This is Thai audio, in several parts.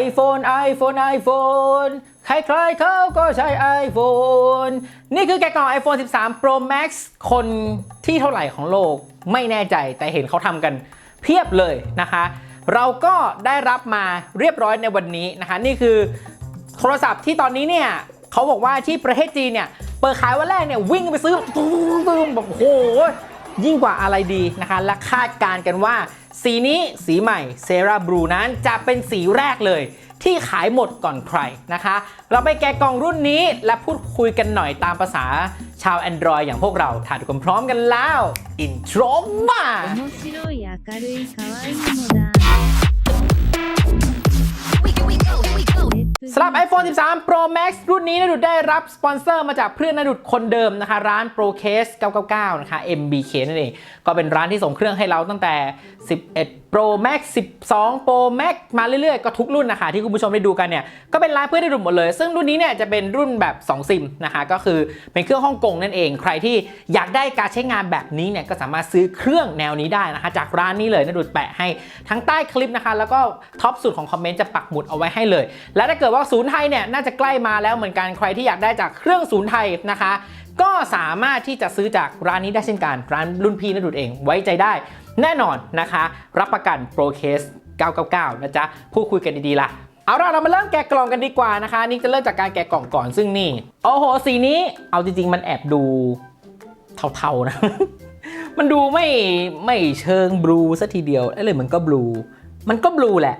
iPhone iPhone iPhone ใครๆเขาก็ใช้ iPhone นี่คือแกะกล่อง iPhone 13 Pro Max คนที่เท่าไหร่ของโลกไม่แน่ใจแต่เห็นเขาทำกันเพียบเลยนะคะ เราก็ได้รับมาเรียบร้อยในวันนี้นะคะ นี่คือโทรศัพท์ที่ตอนนี้เนี่ยเขาบอกว่าที่ประเทศจีนเนี่ยเปิดขายวันแรกเนี่ยวิ่งไปซื้อตุ้มตุ้มแบบโอ้โหยิ่งกว่าอะไรดีนะคะ และคาดการณ์กันว่า สีนี้สีใหม่เซราบลูนั้นจะเป็นสีแรกเลย ที่ขายหมดก่อนใครนะคะ เราไปแกะกล่องรุ่นนี้และพูดคุยกันหน่อยตามภาษาชาว Android อย่างพวกเราถ่ายกันพร้อมกันแล้ว อินโทรมา สำหรับ iPhone 13 Pro Max รุ่นนี้นะดุดได้รับสปอนเซอร์มาจากเพื่อนนะดุดคนเดิมนะคะ ร้าน Procase 999 นะคะ MBK นั่นเอง ก็เป็นร้านที่ส่งเครื่องให้เราตั้งแต่ 11 Pro Max 12 Pro Max มาเรื่อยๆ ก็ทุกรุ่นนะคะที่คุณผู้ชมได้ดูกันเนี่ย ก็เป็นร้านเพื่อนนะดุดหมดเลย ซึ่งรุ่นนี้เนี่ยจะเป็นรุ่นแบบ 2 ซิมนะคะ ก็คือเป็นเครื่องฮ่องกงนั่นเอง ใครที่อยากได้การใช้งานแบบนี้เนี่ยก็สามารถซื้อเครื่องแนวนี้ได้นะคะ จากร้านนี้เลยนะดุดแปะให้ทั้งใต้คลิปนะคะ แล้วก็ท็อปสุดของคอมเมนต์จะปักหมุดเอาไว้ให้เลย และถ้าเกิดว่าศูนย์ไทยเนี่ยน่าจะใกล้มาแล้วเหมือนกันใครที่อยากได้จากเครื่องศูนย์ไทยนะคะก็สามารถที่จะซื้อจากร้านนี้ได้เช่นกัน ร้านรุ่นพี่นดุดเองไว้ใจได้ แน่นอนนะคะ รับประกัน Pro Case 999 นะจ๊ะ พูดคุยกันดีๆล่ะ เอาล่ะ เรามาเริ่มแกะกล่องกันดีกว่านะคะ นี่จะเริ่มจากการแกะกล่องก่อนซึ่งนี่ โอ้โห สีนี้ เอาจริง ๆ มันแอบดูเทาๆนะ มันดูไม่ไม่เชิงบลูซะทีเดียวเอ้เลยมันก็บลู มันก็บลูแหละ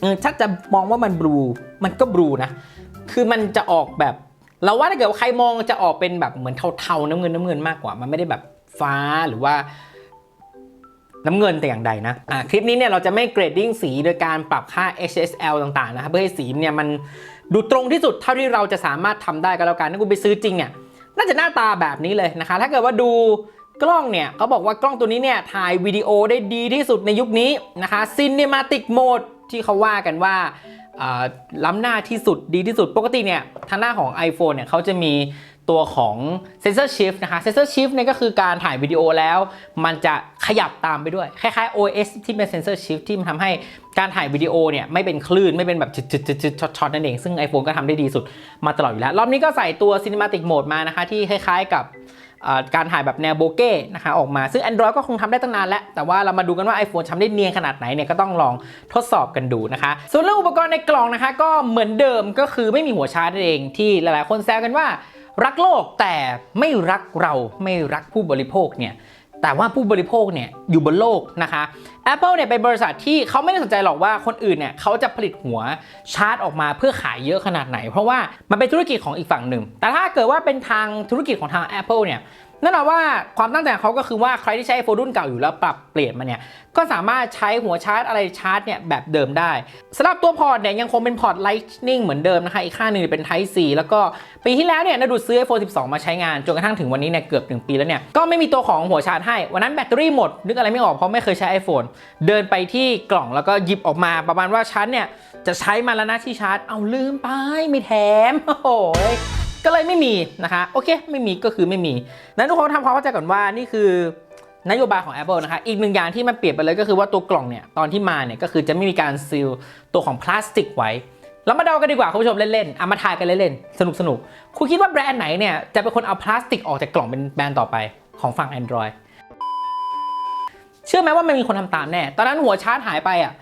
เออถ้าจะมองว่ามันบลู มันก็บลูนะ คือมันจะออกแบบ เราว่าถ้าเกิดใครมองจะออกเป็นแบบเหมือนเทาๆน้ำเงินน้ำเงินมากกว่า มันไม่ได้แบบฟ้าหรือว่า น้ำเงินแต่อย่างใดนะอ่าคลิปนี้เนี่ยเราจะไม่เกรดดิ้งสีโดยการปรับค่า HSL ต่างๆนะครับเพื่อให้สีเนี่ยมันดูตรงที่สุดเท่าที่เราจะสามารถทำได้ก็แล้วกันถ้าคุณไปซื้อจริงเนี่ยน่าจะหน้าตาแบบนี้เลยนะคะ ถ้าเกิดว่าดูกล้องเนี่ยเขาบอกว่ากล้องตัวนี้เนี่ยถ่ายวิดีโอได้ดีที่สุดในยุคนี้นะคะ Cinematic Mode ที่เขาว่ากันว่าอ่าล้ำหน้าที่สุดดีที่สุดปกติเนี่ยทางหน้าของ iPhone เนี่ยเขาจะมี ตัวของ Sensor Shift นะคะ Sensor Shift เนี่ยก็คือการถ่ายวิดีโอแล้ว มันจะขยับตามไปด้วย คล้ายๆ OS ที่เป็น Sensor Shift ที่มันทำให้การถ่ายวิดีโอเนี่ยไม่เป็นคลื่นไม่เป็นแบบจุดๆๆช็อตๆนั่นเอง ซึ่ง iPhone ก็ทำได้ดีสุดมาตลอดอยู่แล้ว รอบนี้ก็ใส่ตัว Cinematic Mode มานะคะ ที่คล้ายๆกับการถ่ายแบบแนวโบเก้นะคะออกมา ซึ่ง Android ก็คงทำได้ตั้งนานแล้ว แต่ว่าเรามาดูกันว่า iPhone ทำได้เนียนขนาดไหนเนี่ยก็ต้องลองทดสอบกันดูนะคะ ส่วนเรื่องอุปกรณ์ในกล่องนะคะ ก็เหมือนเดิมก็คือไม่มีหัวชาร์จนั่นเองที่หลายๆคนแซวกันว่า รักโลกแต่ไม่รักเราไม่รักผู้บริโภคเนี่ยแต่ว่าผู้บริโภคเนี่ยอยู่บนโลกนะคะ Apple เนี่ยเป็นบริษัทที่เขาไม่ได้สนใจหรอกว่าคนอื่นเนี่ยเขาจะผลิตหัวชาร์จออกมาเพื่อขายเยอะขนาดไหน เพราะว่ามันเป็นธุรกิจของอีกฝั่งหนึ่ง แต่ถ้าเกิดว่าเป็นทางธุรกิจของทาง Apple เนี่ย แน่นอนว่าความตั้งใจของเขาก็คือว่าใครที่ใช้ iPhone รุ่นเก่าอยู่แล้วปรับเปลี่ยนมาเนี่ยก็สามารถใช้หัวชาร์จอะไรชาร์จเนี่ยแบบเดิมได้สำหรับตัวพอร์ตเนี่ยยังคงเป็นพอร์ต Lightning เหมือนเดิมนะคะอีกข้างหนึ่งเป็น Type C แล้วก็ปีที่แล้วเนี่ยนดูดซื้อ iPhone 12 มาใช้งานจนกระทั่งถึงวันนี้เนี่ยเกือบ 1 ปีแล้วเนี่ยก็ไม่มีตัวของหัวชาร์จให้ วันนั้นแบตเตอรี่หมด นึกอะไรไม่ออกเพราะไม่เคยใช้ iPhone เดินไปที่กล่องแล้วก็หยิบออกมาประมาณว่าชาร์จเนี่ยจะใช้มาแล้วนะที่ชาร์จเอาลืมไปไม่แถมโอ้โห ก็เลยไม่มีนะคะโอเค ไม่มีก็คือไม่มีนั้นทุกคนทำความเข้าใจก่อนว่านี่คือนโยบายของ Apple นะคะ อีกหนึ่งอย่างที่มันเปลี่ยนไปเลยก็คือว่าตัวกล่องเนี่ยตอนที่มาเนี่ยก็คือจะไม่มีการซีลตัวของพลาสติกไว้เรามาเดากันดีกว่าคุณผู้ชมเล่นๆเอามาทายกันเล่นๆสนุกสนุกๆคุณคิดว่าแบรนด์ไหนเนี่ยจะเป็นคนเอาพลาสติกออกจากกล่องเป็นแบรนด์ต่อไปของฝั่ง Android เชื่อไหมว่ามันมีคนทำตามแน่ ตอนนั้นหัวชาร์จหายไปอะ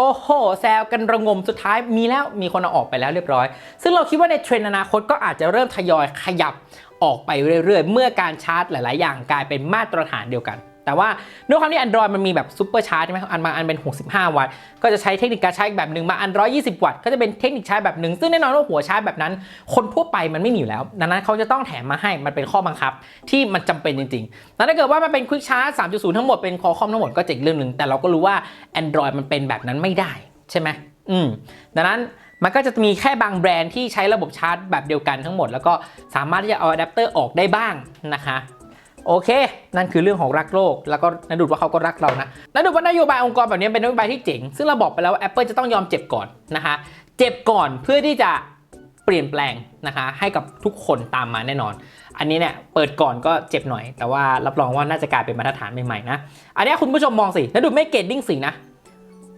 โอ้โห แซวกันระงมสุดท้ายมีแล้วมีคนเอาออกไปแล้วเรียบร้อย ซึ่งเราคิดว่าในเทรนด์อนาคตก็อาจจะเริ่มทยอยขยับออกไปเรื่อยๆ เมื่อการชาร์จหลาย ๆ อย่างกลายเป็นมาตรฐานเดียวกัน แต่ว่าด้วยความที่ Android มันมีแบบซุปเปอร์ชาร์จใช่ไหมอันบางอันเป็น 65 วัตต์ ก็จะใช้เทคนิคการชาร์จอีกแบบหนึ่งบางอัน 120 วัตต์ ก็จะเป็นเทคนิคชาร์จแบบหนึ่งซึ่งแน่นอนว่าหัวชาร์จแบบนั้น คนทั่วไปมันไม่มีอยู่แล้ว ดังนั้นเขาจะต้องแถมมาให้ มันเป็นข้อบังคับที่มันจำเป็นจริงๆแล้วถ้าเกิดว่ามันเป็นควิกชาร์จ 3.0 ทั้งหมดเป็นคอคอมทั้งหมดก็เจ๋งเรื่องหนึ่งแต่เราก็รู้ว่า Android มันเป็นแบบนั้นไม่ได้ใช่ไหมอืมดังนั้นมันก็จะมีแค่บางแบรนด์ที่ใช้ระบบชาร์จแบบเดียวกันทั้งหมด แล้วก็สามารถที่จะเอาอะแดปเตอร์ออกได้บ้างนะคะ โอเค นั่นคือเรื่องของรักโลก แล้วก็นดุดว่าเขาก็รักเรานะนดุดว่านโยบายองค์กรแบบนี้เป็นนโยบายที่เจ๋ง ซึ่งเราบอกไปแล้วว่า Apple จะต้องยอมเจ็บก่อนนะคะเจ็บก่อนเพื่อที่จะเปลี่ยนแปลงนะคะให้กับทุกคนตามมาแน่นอน อันนี้เนี่ยเปิดก่อนก็เจ็บหน่อย แต่ว่ารับรองว่าน่าจะกลายเป็นมาตรฐานใหม่ๆนะ อันนี้คุณผู้ชมมองสินดุดไม่เกรดดิ้งสีนะ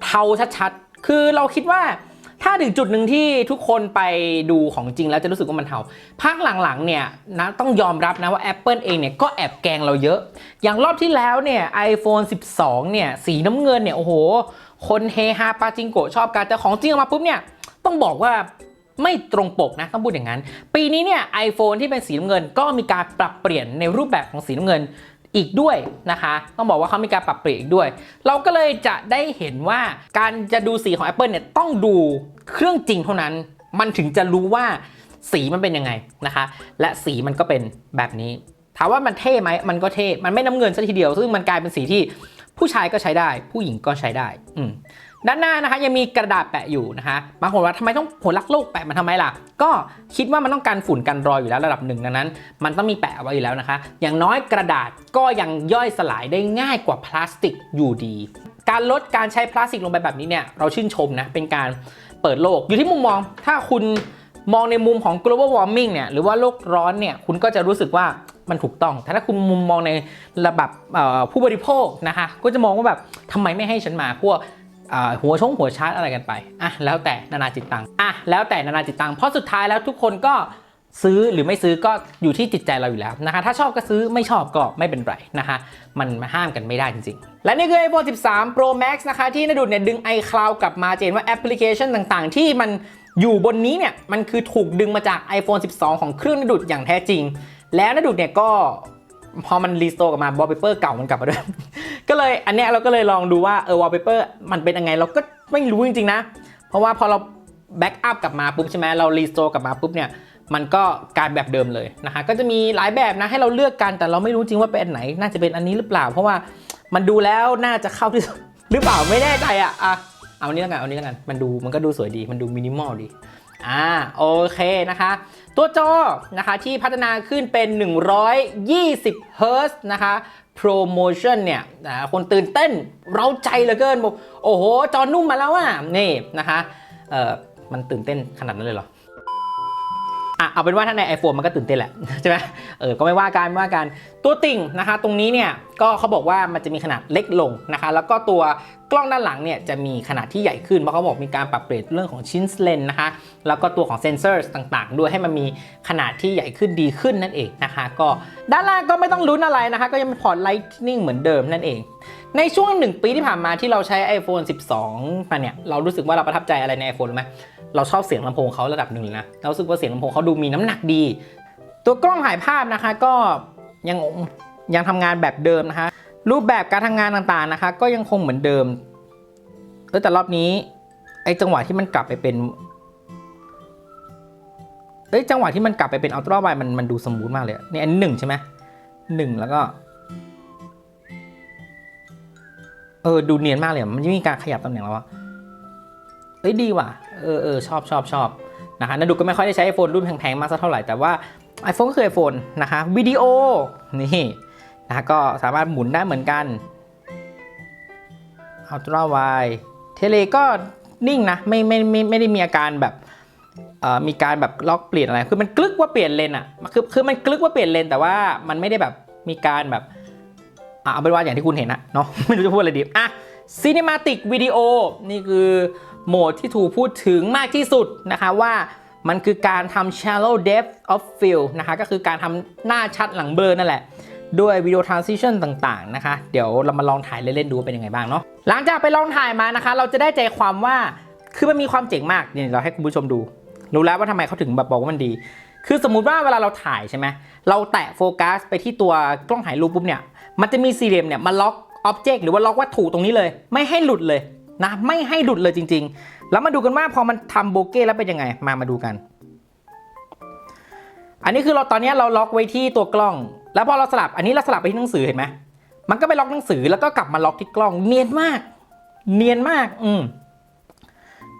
เทาชัดๆ คือเราคิดว่า ถ้าถึงจุดหนึ่งที่ทุกคนไปดูของจริงแล้วจะรู้สึกว่ามันเทาภาคหลังๆเนี่ยนะต้องยอมรับนะว่า Apple เองเนี่ยก็แอบแกงเราเยอะ อย่างรอบที่แล้วเนี่ย iPhone 12 เนี่ยสีน้ำเงินเนี่ยโอ้โห คนเฮฮาปาจิงโกชอบกันแต่ของจริงออกมาปุ๊บเนี่ยต้องบอกว่าไม่ตรงปกนะต้องพูดอย่างนั้น ปีนี้เนี่ย iPhone ที่เป็นสีน้ำเงินก็มีการปรับเปลี่ยนในรูปแบบของสีน้ำเงิน อีกด้วยนะคะ ต้องบอกว่าเขามีการปรับเปลี่ยนอีกด้วย เราก็เลยจะได้เห็นว่าการจะดูสีของ Apple เนี่ยต้องดูเครื่องจริงเท่านั้น มันถึงจะรู้ว่าสีมันเป็นยังไงนะคะ และสีมันก็เป็นแบบนี้ ถามว่ามันเท่ไหมมันก็เท่ มันไม่น้ำเงินซะทีเดียว ซึ่งมันกลายเป็นสีที่ผู้ชายก็ใช้ได้ ผู้หญิงก็ใช้ได้ อืม ด้านหน้านะคะยังมีกระดาษแปะอยู่นะคะบางคนว่าทำไมต้องผลลักโลกแปะมันทำไมล่ะ ก็คิดว่ามันต้องการฝุ่นกันรอยอยู่แล้วระดับหนึ่งดังนั้น มันต้องมีแปะเอาไว้อยู่แล้วนะคะ อย่างน้อยกระดาษก็ยังย่อยสลายได้ง่ายกว่าพลาสติกอยู่ดี การลดการใช้พลาสติกลงไปแบบนี้เนี่ยเราชื่นชมนะเป็นการเปิดโลกอยู่ที่มุมมอง ถ้าคุณมองในมุมของ global warming เนี่ยหรือว่าโลกร้อนเนี่ยคุณก็จะรู้สึกว่ามันถูกต้อง แต่ถ้าคุณมุมมองในระดับผู้บริโภคนะคะก็จะมองว่าแบบทำไมไม่ให้ฉันมาพวก หัวชงหัวชาร์จอะไรกันไปอะแล้วแต่นานาจิตตังอะแล้วแต่นานาจิตตังเพราะสุดท้ายแล้วทุกคนก็ซื้อหรือไม่ซื้อก็อยู่ที่จิตใจเราอยู่แล้วนะคะถ้าชอบก็ซื้อไม่ชอบก็ไม่เป็นไรนะคะมันห้ามกันไม่ได้จริงๆ และนี่คือ iPhone 13 Pro Max นะคะที่นดุดเนี่ยดึง iCloud กลับมาเห็นว่าแอปพลิเคชันต่างๆ ที่มันอยู่บนนี้เนี่ยมันคือถูกดึงมาจาก iPhone 12 ของเครื่องนดุดอย่างแท้จริง แล้วนดุดเนี่ยก็ พอมันรีสโตร์กลับมา wallpaper เก่ามันกลับมาด้วย ก็เลยอันเนี้ยเราก็เลยลองดูว่าเออ wallpaper มันเป็นยังไงเราก็ไม่รู้จริงๆนะ เพราะว่าพอเราแบ็กอัพกลับมาปุ๊บใช่ไหมเรารีสโตร์กลับมาปุ๊บเนี่ยมันก็กลายแบบเดิมเลยนะคะก็จะมีหลายแบบนะให้เราเลือกกันแต่เราไม่รู้จริงว่าเป็นอันไหน น่าจะเป็นอันนี้หรือเปล่า เพราะว่ามันดูแล้วน่าจะเข้าที่สุดหรือเปล่าไม่แน่ใจอะอะเอาอันนี้แล้วกันเอาอันนี้แล้วกันมันดูมันก็ดูสวยดีมันดูมินิมอลดีอ่าโอเคนะคะ ตัวจอนะคะที่พัฒนาขึ้นเป็น 120เฮิร์ตนะคะโปรโมชั่นเนี่ยคนตื่นเต้นเร้าใจเหลือเกินบอกโอ้โห จอนุ่มมาแล้วอะ นี่นะคะเออมันตื่นเต้นขนาดนั้นเลยเหรออะเอาเป็นว่าถ้าใน iPhone มันก็ตื่นเต้นแหละใช่ไหม เออก็ไม่ว่ากันไม่ว่ากันตัวติ่งนะคะ ตรงนี้เนี่ยก็เขาบอกว่ามันจะมีขนาดเล็กลงนะคะ แล้วก็ตัวกล้องด้านหลังเนี่ยจะมีขนาดที่ใหญ่ขึ้นเพราะเขาบอกมีการปรับเปลี่ยนเรื่องของชิ้นเลนนะคะ แล้วก็ตัวของเซนเซอร์ต่างๆ ด้วยให้มันมีขนาดที่ใหญ่ขึ้นดีขึ้นนั่นเองนะคะ ก็ด้านล่างก็ไม่ต้องลุ้นอะไรนะคะ ก็ยังเป็นพอร์ต Lightning เหมือนเดิมนั่นเอง ในช่วง 1 ปีที่ผ่านมาที่เราใช้ iPhone 12 มาเนี่ย เรารู้สึกว่าเราประทับใจอะไรใน iPhone รู้ไหมเราชอบเสียงลำโพงเขาระดับหนึ่งเลยนะเรารู้สึกว่าเสียงลำโพงเขาดูมีน้ำหนักดี ตัวกล้องถ่ายภาพนะคะก็ยังยังทำงานแบบเดิมนะคะ รูปแบบการทำงานต่างๆนะคะ ก็ยังคงเหมือนเดิมเออแต่รอบนี้ไอ้จังหวะที่มันกลับไปเป็นเอ้ยจังหวะที่มันกลับไปเป็นอัลตร้าไวมันมันดูสมูทมากเลยนี่อันหนึ่งใช่ไหมหนึ่งแล้วก็เออดูเนียนมากเลยมันไม่มีการขยับตำแหน่งแล้วอะเอ้ยดีว่ะเออเออชอบชอบชอบนะคะนาดูก็ไม่ค่อยได้ใช้ iPhone รุ่นแพงๆมากสักเท่าไหร่แต่ว่า iPhone ก็คือ iPhone นะคะวิดีโอนี่นะก็สามารถหมุนได้เหมือนกัน Ultra Wide เทเลก็นิ่งนะไม่ไม่ไม่ไม่ได้มีอาการแบบมีการแบบล็อกเปลี่ยนอะไร คือมันกลึกว่าเปลี่ยนเลนอะคือคือมันกลึกว่าเปลี่ยนเลน แต่ว่ามันไม่ได้แบบมีการแบบอะเอาเป็นว่าอย่างที่คุณเห็นนะเนาะไม่รู้จะพูดอะไรดีอะ Cinematic Video นี่คือโหมดที่ถูกพูดถึงมากที่สุดนะคะว่า มันคือการทำ shallow depth of field นะคะก็คือการทำหน้าชัดหลังเบลอนั่นแหละ ด้วยวิดีโอ transition ต่างๆนะคะ เดี๋ยวเรามาลองถ่ายเล่นๆดูเป็นยังไงบ้างเนาะหลังจากไปลองถ่ายมานะคะ เราจะได้ใจความว่าคือมันมีความเจ๋งมากนี่เราให้คุณผู้ชมดู รู้แล้วว่าทำไมเขาถึงแบบบอกว่ามันดี คือสมมุติว่าเวลาเราถ่ายใช่ไหมเราแตะโฟกัสไปที่ตัวกล้องถ่ายรูปปุ๊บเนี่ยมันจะมีสี่เหลี่ยมเนี่ยมาล็อกอ็อบเจกต์หรือว่าล็อกวัตถุตรงนี้เลย ไม่ให้หลุดเลย นะไม่ให้หลุดเลยจริง ๆ แล้วมาดูกันว่าพอมันทำโบเก้แล้วเป็นยังไง มามาดูกัน อันนี้คือเราตอนนี้เราล็อกไว้ที่ตัวกล้อง แล้วพอเราสลับอันนี้เราสลับไปที่หนังสือเห็นไหมมันก็ไปล็อกหนังสือแล้วก็กลับมาล็อกที่กล้องเนียนมาก เนียนมาก อืม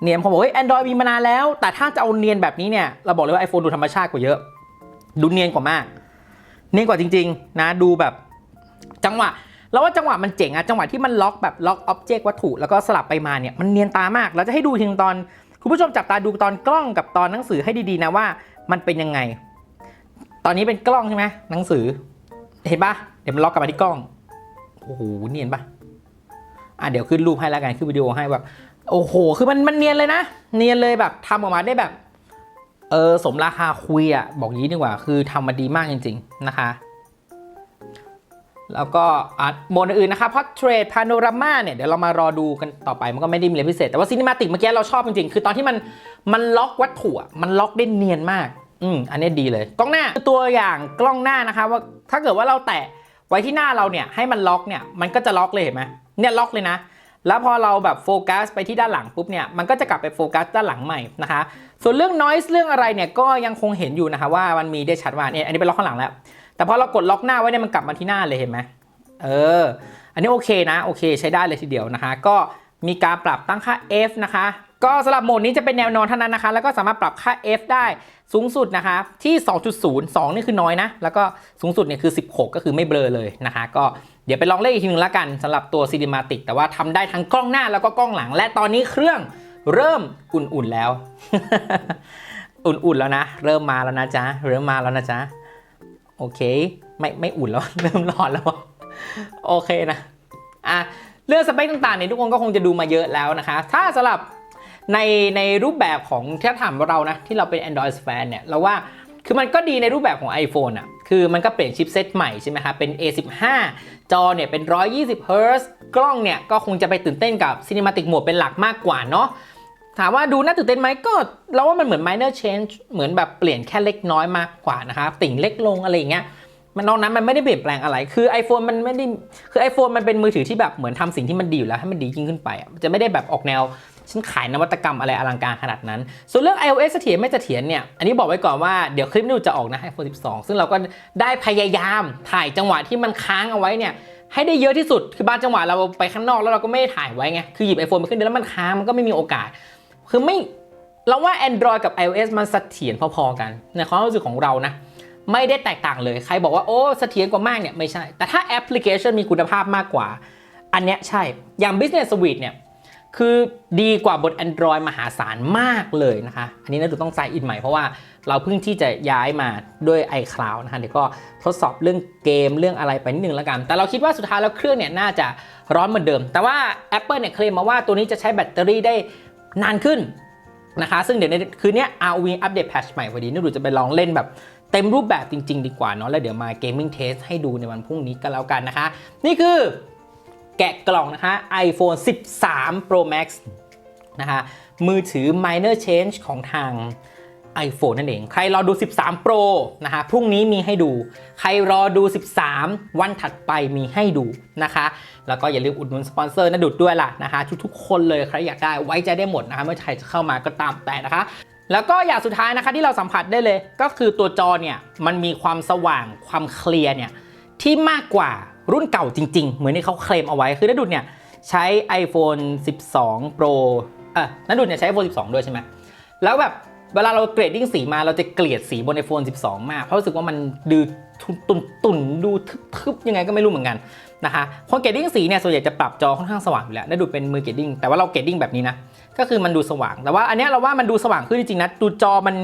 เนียนผมบอกเฮ้ยแอนดรอยมีมานานแล้ว แต่ถ้าจะเอาเนียนแบบนี้เนี่ยเราบอกเลยว่า iPhone ดูธรรมชาติกว่าเยอะ ดูเนียนกว่ามาก เนียนกว่าจริง ๆ นะ ดูแบบ จังหวะ แล้วว่าจังหวะมันเจ๋งอะจังหวะที่มันล็อกแบบล็อกอ็อบเจกต์วัตถุแล้วก็สลับไปมาเนี่ยมันเนียนตามาก เราจะให้ดูทีตอน คุณผู้ชมจับตาดูตอนกล้องกับตอนหนังสือให้ดีๆนะว่ามันเป็นยังไง ตอนนี้เป็นกล้องใช่ไหมหนังสือ เห็นปะเดี๋ยวมันล็อกกลับมาที่กล้องโอ้โหเนียนปะอะเดี๋ยวขึ้นรูปให้แล้วกันขึ้นวิดีโอให้แบบ โอ้โห คือมันมันเนียนเลยนะ เนียนเลยแบบทำออกมาได้แบบเออสมราคาคุยอะบอกงี้ดีกว่า คือทำมาดีมากจริง ๆ นะคะ แล้วก็อะโหมดอื่นนะคะ Portrait Panorama เนี่ยเดี๋ยวเรามารอดูกันต่อไปมันก็ไม่ได้มีอะไรพิเศษ แต่ว่า Cinematic เมื่อกี้เราชอบจริงๆ คือตอนที่มันมันล็อกวัตถุอะมันล็อกได้เนียนมาก อืมอันนี้ดีเลย กล้องหน้าตัวอย่างกล้องหน้านะคะว่าถ้าเกิดว่าเราแตะไว้ที่หน้าเราเนี่ยให้มันล็อกเนี่ยมันก็จะล็อกเลยเห็นไหมเนี่ยล็อกเลยนะ แล้วพอเราแบบโฟกัสไปที่ด้านหลังปุ๊บเนี่ยมันก็จะกลับไปโฟกัสด้านหลังใหม่นะคะ ส่วนเรื่อง noise เรื่องอะไรเนี่ยก็ยังคงเห็นอยู่นะคะว่ามันมีได้ชัดว่าเนี่ยอันนี้เป็นล็อกข้างหลังแล้ว แต่พอเรากดล็อกหน้าไว้เนี่ยมันกลับมาที่หน้าเลยเห็นไหมเออ อันนี้โอเคนะโอเค ใช้ได้เลยทีเดียวนะคะ ก็มีการปรับตั้งค่า f นะคะ ก็สำหรับโหมดนี้จะเป็นแนวนอนเท่านั้นนะคะ แล้วก็สามารถปรับค่า f ได้สูงสุดนะคะที่ 2.0 2 นี่คือน้อยนะ แล้วก็สูงสุดเนี่ยคือ 16 ก็คือไม่เบลอเลยนะคะ ก็เดี๋ยวไปลองเล่นอีกทีนึงละกันสำหรับตัว Cinematic แต่ว่าทำได้ทั้งกล้องหน้าแล้วก็กล้องหลัง และตอนนี้เครื่องเริ่มอุ่นๆแล้ว อุ่นๆแล้วนะ เริ่มมาแล้วนะจ๊ะเริ่มมาแล้วนะจ๊ะ โอเค ไม่ไม่อุ่นแล้วเริ่มร้อนแล้วโอเคนะอะเรื่องสเปคต่างๆเนี่ยทุกคนก็คงจะดูมาเยอะแล้วนะคะ ถ้าสำหรับในในรูปแบบของถ้าถามเรานะ ที่เราเป็น Android fan เนี่ยเราว่าคือมันก็ดีในรูปแบบของ iPhone อะ คือมันก็เปลี่ยนชิปเซตใหม่ใช่ไหมคะเป็น A15 จอเนี่ยเป็น 120 Hz กล้องเนี่ยก็คงจะไปตื่นเต้นกับ Cinematic Mode เป็นหลักมากกว่าเนาะ ถามว่าดูน่าตื่นเต้นไหมก็เราว่ามันเหมือน minor change เหมือนแบบเปลี่ยนแค่เล็กน้อยมากกว่านะคะติ่งเล็กลงอะไรอย่างเงี้ยมันนอกนั้นมันไม่ได้เปลี่ยนแปลงอะไร คือ iPhone มันไม่ได้ คือ iPhone มันเป็นมือถือที่แบบเหมือนทำสิ่งที่มันดีอยู่แล้วให้มันดียิ่งขึ้นไปอะจะไม่ได้แบบออกแนวฉันขายนวัตกรรมอะไรอลังการขนาดนั้น ส่วนเรื่อง iOS เสถียรไม่เสถียรเนี่ย อันนี้บอกไว้ก่อนว่าเดี๋ยวคลิปนี้จะออกนะ iPhone 12 ซึ่งเราก็ได้พยายามถ่ายจังหวะที่มันค้างเอาไว้เนี่ยให้ได้เยอะที่สุด คือบางจังหวะเราไปข้างนอกแล้วเราก็ไม่ได้ถ่ายไว้ไง คือหยิบ iPhone ไปขึ้นแล้วมันค้างมันก็ไม่มีโอกาส คือไม่เราว่า Android กับ iOS มันเสถียรพอๆกันในความรู้สึกของเรานะไม่ได้แตกต่างเลย ใครบอกว่า โอ้เสถียรกว่ามากเนี่ยไม่ใช่ แต่ถ้าแอปพลิเคชันมีคุณภาพมากกว่า อันเนี้ยใช่ อย่าง Business Suite เนี่ย คือดีกว่าบน Android มหาศาลมากเลยนะคะ อันนี้นะดูต้องใจอินใหม่เพราะว่าเราเพิ่งที่จะย้ายมาด้วย iCloud นะคะเดี๋ยวก็ทดสอบเรื่องเกมเรื่องอะไรไปนิดนึงแล้วกัน แต่เราคิดว่าสุดท้ายแล้วเครื่องเนี่ยน่าจะร้อนเหมือนเดิม แต่ว่า Apple เนี่ยเคลมมาว่าตัวนี้จะใช้แบตเตอรี่ได้ นานขึ้นนะคะ ซึ่งเดี๋ยวในคืนนี้ ROV อัปเดตแพทชใหม่พอดีนี่ดูจะไปลองเล่นแบบเต็มรูปแบบจริง ๆ ดีกว่าเนาะแล้วเดี๋ยวมาเกมมิ่งเทสให้ดูในวันพรุ่งนี้ก็แล้วกันนะคะ นี่คือแกะกล่องนะคะ iPhone 13 Pro Max นะคะมือถือ minor change ของทาง iPhone นั่นเอง ใครรอดู 13 Pro นะคะพรุ่งนี้มีให้ดู ใครรอดู 13 วันถัดไปมีให้ดูนะคะ แล้วก็อย่าลืมอุดหนุนสปอนเซอร์นะดุดด้วยล่ะนะคะ ทุกๆ คนเลยใครอยากได้ไว้ใจได้หมดนะคะ เมื่อใครจะเข้ามาก็ตามแต่นะคะ แล้วก็อย่างสุดท้ายนะคะที่เราสัมผัสได้เลย ก็คือตัวจอเนี่ยมันมีความสว่างความเคลียร์เนี่ยที่มากกว่ารุ่นเก่าจริง ๆ เหมือนที่เขาเคลมเอาไว้ คือนัดุดเนี่ยใช้ iPhone 12 Pro เออนัดุดเนี่ยใช้ iPhone 12 ด้วยใช่ไหมแล้วแบบ เวลาเราเกรดดิ้งสีมาเราจะเกลียดสีบน iPhone 12 มาก เพราะรู้สึกว่ามันดูตุ่นตุ่นดูทึบๆยังไงก็ไม่รู้เหมือนกันนะคะคนเกรดดิ้งสีเนี่ยส่วนใหญ่จะปรับจอค่อนข้างสว่างอยู่แล้วนัดุเป็นมือเกรดดิ้งแต่ว่าเราเกรดดิ้งแบบนี้นะก็คือมันดูสว่าง แต่ว่าอันนี้เราว่ามันดูสว่างขึ้นจริงๆนะดูจอมัน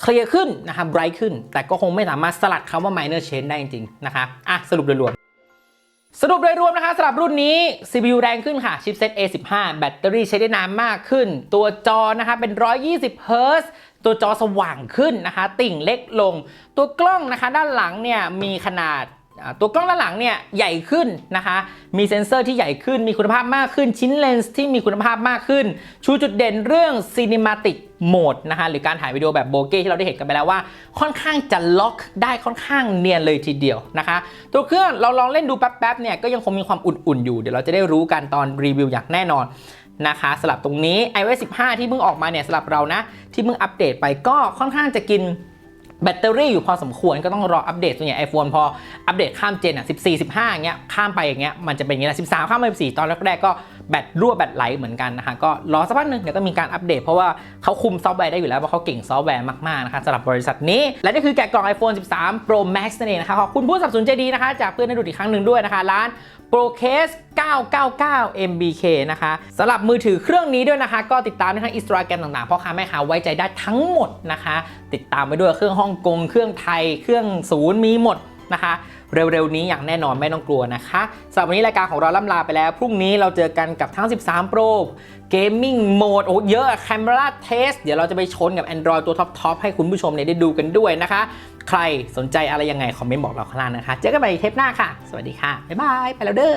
เคลียร์ขึ้นนะคะไบรท์ขึ้น แต่ก็คงไม่สามารถสลัดคำว่า minor change ได้จริงๆนะคะอะสรุปโดยรวมสรุปโดยรวมนะคะสำหรับรุ่นนี้ CPU แรงขึ้นค่ะชิปเซ็ต A15 แบตเตอรี่ใช้ได้นานมากขึ้น ตัวจอนะคะเป็น 120 Hz ตัวจอสว่างขึ้นนะคะ ติ่งเล็กลง ตัวกล้องนะคะ ด้านหลังเนี่ยมีขนาดตัวกล้องด้านหลังเนี่ยใหญ่ขึ้นนะคะ มีเซ็นเซอร์ที่ใหญ่ขึ้น มีคุณภาพมากขึ้น ชิ้นเลนส์ที่มีคุณภาพมากขึ้น ชูจุดเด่นเรื่อง Cinematic Mode นะคะหรือการถ่ายวิดีโอแบบโบเก้ที่เราได้เห็นกันไปแล้วว่า ค่อนข้างจะล็อกได้ค่อนข้างเนียนเลยทีเดียวนะคะ ตัวเครื่องเราลองเล่นดูแป๊บๆเนี่ยก็ยังคงมีความอุ่นๆอยู่ เดี๋ยวเราจะได้รู้กันตอนรีวิวอย่างแน่นอน นะคะสลับตรงนี้ iOS 15 ที่เพิ่งออกมาเนี่ยสลับเรานะ ที่เพิ่งอัปเดตไปก็ค่อนข้างจะกินแบตเตอรี่อยู่พอสมควรก็ต้องรออัปเดตส่วนใหญ่ iPhone พออัปเดตข้ามเจนอะ14 15อย่างเงี้ยข้ามไปอย่างเงี้ยมันจะเป็นอย่างเงี้ย13 ข้ามไป14ตอนแรกๆก็ แบตรั่วแบตไหลเหมือนกันนะคะก็รอสักพักหนึ่งเดี๋ยวก็มีการอัปเดตเพราะว่าเขาคุมซอฟต์แวร์ได้อยู่แล้วเพราะเขาเก่งซอฟต์แวร์มากๆนะคะสำหรับบริษัทนี้ และนี่คือแกะกล่อง iPhone 13 Pro Max นั่นเองนะคะขอบคุณผู้สนับสนุนใจดีนะคะ จากเพื่อนให้ดูอีกครั้งหนึ่งด้วยนะคะร้าน Procase 999 MBK นะคะสำหรับมือถือเครื่องนี้ด้วยนะคะ ก็ติดตามได้ทั้งอินสตาแกรมต่างๆพ่อค้าแม่ค้าไว้ใจได้ทั้งหมดนะคะ ติดตามไปด้วยเครื่องฮ่องกงเครื่องไทย เครื่องศูนย์มีหมดนะคะ เร็วๆนี้อย่างแน่นอนไม่ต้องกลัวนะคะสำหรับวันนี้รายการของเราล่ำลาไปแล้ว พรุ่งนี้เราเจอกันกับทั้ง 13 Pro Gaming Mode โอ้เยอะ Camera Test เดี๋ยวเราจะไปชนกับ Android ตัวท็อปๆให้คุณผู้ชมเนี่ยได้ดูกันด้วยนะคะ ใครสนใจอะไรยังไง คอมเมนต์บอกเราข้างล่างนะคะ เจอกันใหม่เทปหน้าค่ะ สวัสดีค่ะ บ๊ายบาย ไปแล้วเด้อ